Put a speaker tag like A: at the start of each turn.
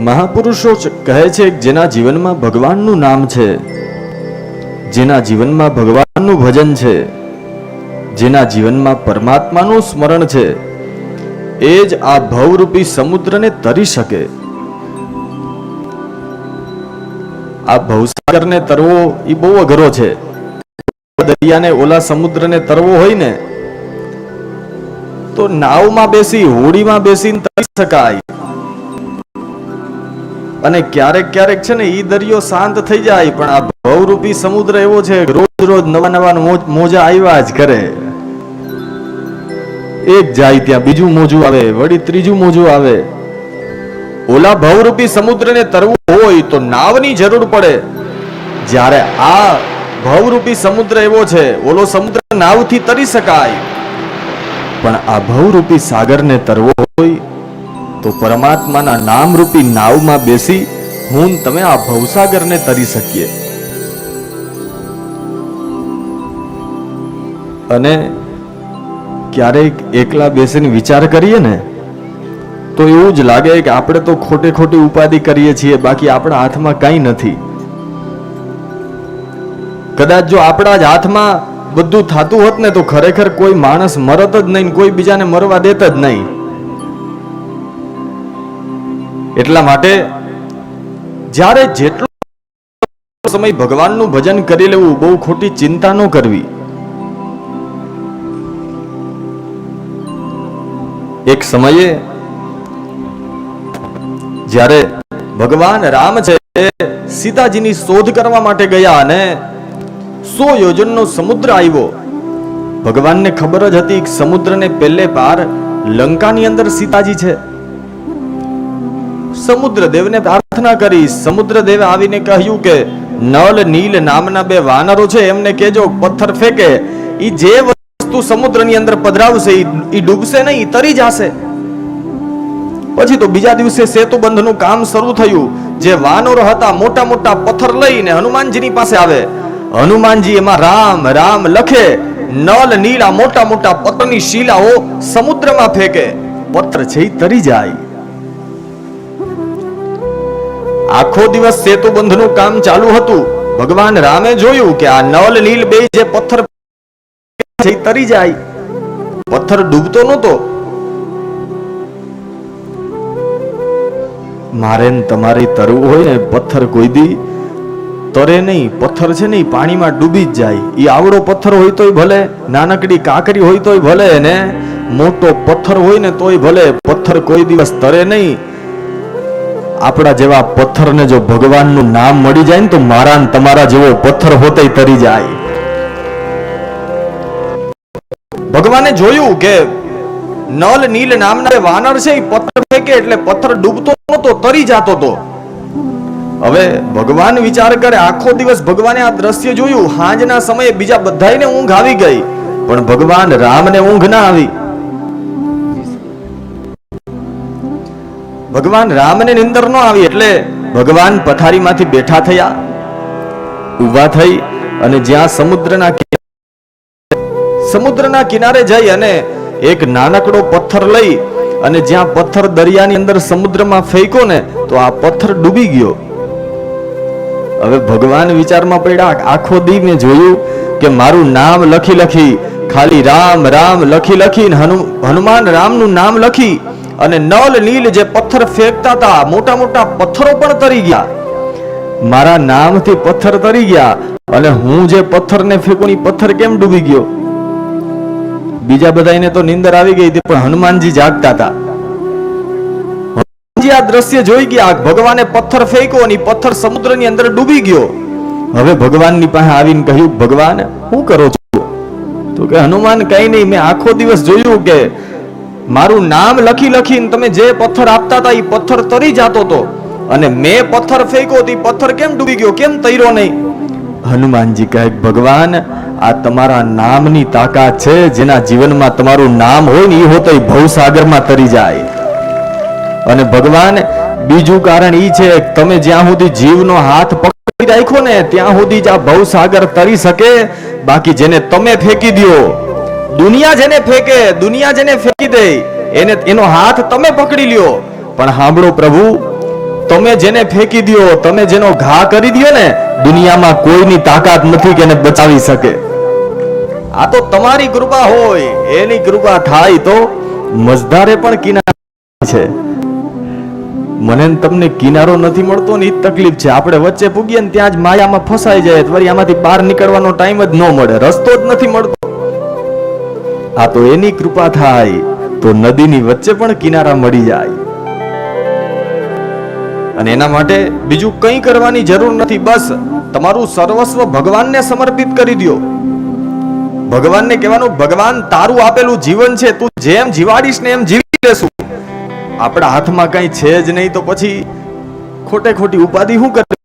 A: મહાપુરુષો કહે છે જેના જીવનમાં ભગવાનનું નામ છે. જેના જીવનમાં ભગવાનનું ભજન છે. જેના જીવનમાં પરમાત્માનું સ્મરણ છે. એ જ આ ભવરૂપી સમુદ્રને તરી શકે. આ ભવસાગરને તરવો એ બહુ અઘરો છે. દરિયાને ઓલા સમુદ્રને તરવો હોય ને, તો નાવમાં બેસી હોડીમાં બેસીને તરી શકાય. અને ક્યારેક ક્યારેક છે ને એ દરિયો શાંત થઈ જાય, પણ આ ભવરૂપી સમુદ્ર એવો છે, રોજ રોજ નવા નવા મોજા આવ્યા જ કરે. એક જાય ત્યાં બીજું મોજું આવે, વળી ત્રીજું મોજું આવે. ઓલા ભવરૂપી સમુદ્રને તરવું હોય તો નાવની જરૂર પડે. જ્યારે આ ભવરૂપી સમુદ્ર એવો છે, ઓલો સમુદ્ર નાવથી તરી શકાય. પણ આ ભવરૂપી સાગરને તરવો હોય તો પરમાત્માના નામરૂપી નાવમાં બેસી હું તમે આ ભવસાગરને તરી શકીએ. અને ક્યારેક એકલા બેસીને વિચાર કરીએ ને, તો એવું જ લાગે કે આપણે તો ખોટે ખોટી ઉપાધિ કરીએ છીએ, બાકી આપણા હાથમાં કંઈ નથી. કદાચ જો આપણા જ હાથમાં બધું થતું હોત ને, તો ખરેખર કોઈ માણસ મરત જ નહીં કોઈ બીજાને મરવા દેત જ નહીં. એટલા માટે જ્યારે જેટલો સમય ભગવાનનું ભજન કરી લેવું, બહુ ખોટી ચિંતા ન કરવી. એક સમયે જ્યારે ભગવાન રામ છે સીતાજીની શોધ કરવા માટે ગયા અને સો યોજનનો સમુદ્ર આવ્યો. ભગવાનને ખબર જ હતી સમુદ્રને પહેલે પાર લંકાની અંદર સીતાજી છે. સમુદ્રદેવને પ્રાર્થના કરી સમુદ્રદેવે આવીને કહ્યું કે, નળ નીલ નામના બે વાનરો છે, એમને કેજો પથ્થર ફેંકે. એ જે વસ્તુ સમુદ્રની અંદર પધરાવશે, ઈ ડૂબશે નહીં તરી જશે. પછી તો બીજા દિવસે સેતુ બંધનું કામ શરૂ થયું. જે વાનરો હતા, મોટા મોટા પથ્થર લઈને હનુમાનજીની પાસે આવે. હનુમાનજી એમાં, રામ રામ લખે. નલ નીલા મોટા મોટા પથ્થરની શીલાઓ સમુદ્રમાં ફેંકે. પથ્થર છે તરી જાય. આખો દિવસ સેતુ બંધનું કામ ચાલુ હતું. ભગવાન રામે જોયું કે આ નલ નીલ બે જે પથ્થર તરી જાય. પથ્થર ડૂબતો નહોતો. મારે તમારે તરવું હોય ને પથ્થર કોઈ દી. તરે નહીં, પથ્થર છે નહીં, પાણીમાં ડૂબી જ જાય. એ આવડો પથ્થર હોય તોય ભલે, નાનકડી કાંકરી હોય તોય ભલે ને. મોટો પથ્થર હોય ને તોય ભલે, પથ્થર કોઈ દિવસ તરે નહીં. આપણા જેવા પથ્થરને જો ભગવાનનું નામ મળી જાય ને તો મારા તમારા જેવો પથ્થર હોતે તરી જાય. ભગવાને જોયું કે નલ નીલ નામના વાનર છે એ પથ્થર ફેંકે એટલે પથ્થર ડૂબતો નતો તરી જાતો તો. હવે ભગવાન વિચાર કરે, આખો દિવસ ભગવાને આ દ્રશ્ય જોયું, હાંજના સમયે બીજા બધાને ઊંઘ આવી ગઈ. પણ ભગવાન રામને ઊંઘ ના આવી. ભગવાન રામને નિંદર ન આવી એટલે ભગવાન પથારીમાંથી બેઠા થયા, ઊભા થઈ અને જ્યાં સમુદ્રના સમુદ્રના કિનારે જઈ અને એક નાનકડો પથ્થર લઈ અને જ્યાં પથ્થર દરિયાની અંદર સમુદ્રમાં ફેંક્યો ને, તો આ પથ્થર ડૂબી ગયો. હવે ભગવાન વિચારમાં પડ્યા આખો દી મેં જોયું કે મારું નામ લખી લખી, ખાલી રામ રામ લખી હનુ હનુમાન રામનું નામ લખી અને નલ નીલ જે પથ્થર ફેંકતા હતા, મોટા મોટા પથ્થરો પણ તરી ગયા. મારા નામથી પથ્થર તરી ગયા અને હું જે પથ્થરને ફેંકું પથ્થર કેમ ડૂબી ગયો? બીજા બધાને તો નીંદર આવી ગઈ હતી, પણ હનુમાનજી જાગતા હતા. હનુમાનજી આ દ્રશ્ય જોઈ ગયા ભગવાને પથ્થર ફેંક્યો અને પથ્થર સમુદ્રની અંદર ડૂબી ગયો. હવે ભગવાનની પાસે આવીને કહ્યું, ભગવાન શું કરો છો? તો કે, હનુમાન, કઈ નહીં, મેં આખો દિવસ જોયું કે મારું નામ લખી લખીને તમે જે પથ્થર આપતા હતા એ પથ્થર તરી જતો હતો અને મેં પથ્થર ફેંક્યો તો એ પથ્થર કેમ ડૂબી ગયો? કેમ તર્યો નહીં? હનુમાનજી કહે, ભગવાન, આ તમારા નામની તાકાત છે, જેના જીવનમાં તમારું નામ હોય ને એ હોતો ભવસાગરમાં તરી જાય. અને ભગવાન, બીજું કારણ એ છે, તમે જ્યાં સુધી જીવનો હાથ પકડી રાખ્યો ને, ત્યાં સુધી જ આ ભવસાગર તરી શકે. બાકી જેને તમે ફેંકી દ્યો દુનિયા જેને ફેંકે, દુનિયા જેને ફેંકી દે, એને, એનો હાથ તમે પકડી લ્યો. પણ સાંભળો પ્રભુ, તમે જેને ફેંકી દો તમે જેનો ઘા કરી દો ને, દુનિયામાં કોઈની તાકાત નથી કે એને બચાવી શકે. આ તો તમારી કૃપા હોય, એની કૃપા થાય તો મજદારે પણ કિનારા છે. મને તમને કિનારો નથી મળતો ને એ તકલીફ છે. આપણે વચ્ચે પૂગીએ ને ત્યાં જ માયામાં ફસાઈ જાય વળી આમાંથી બહાર નીકળવાનો ટાઈમ જ ન મળે. રસ્તો જ નથી મળતો. આ તો એની કૃપા થાય, તો નદીની વચ્ચે પણ કિનારા મળી જાય. અને એના માટે બીજું કંઈ કરવાની જરૂર નથી, બસ તમારું સર્વસ્વ ભગવાનને સમર્પિત કરી દ્યો. ભગવાનને કહેવાનું, ભગવાન, તારું આપેલું જીવન છે, તું જેમ જીવાડીશ ને એમ જીવી લેશું. આપણા હાથમાં કંઈ છે જ નહીં, તો પછી ખોટે ખોટી ઉપાધિ શું કરે?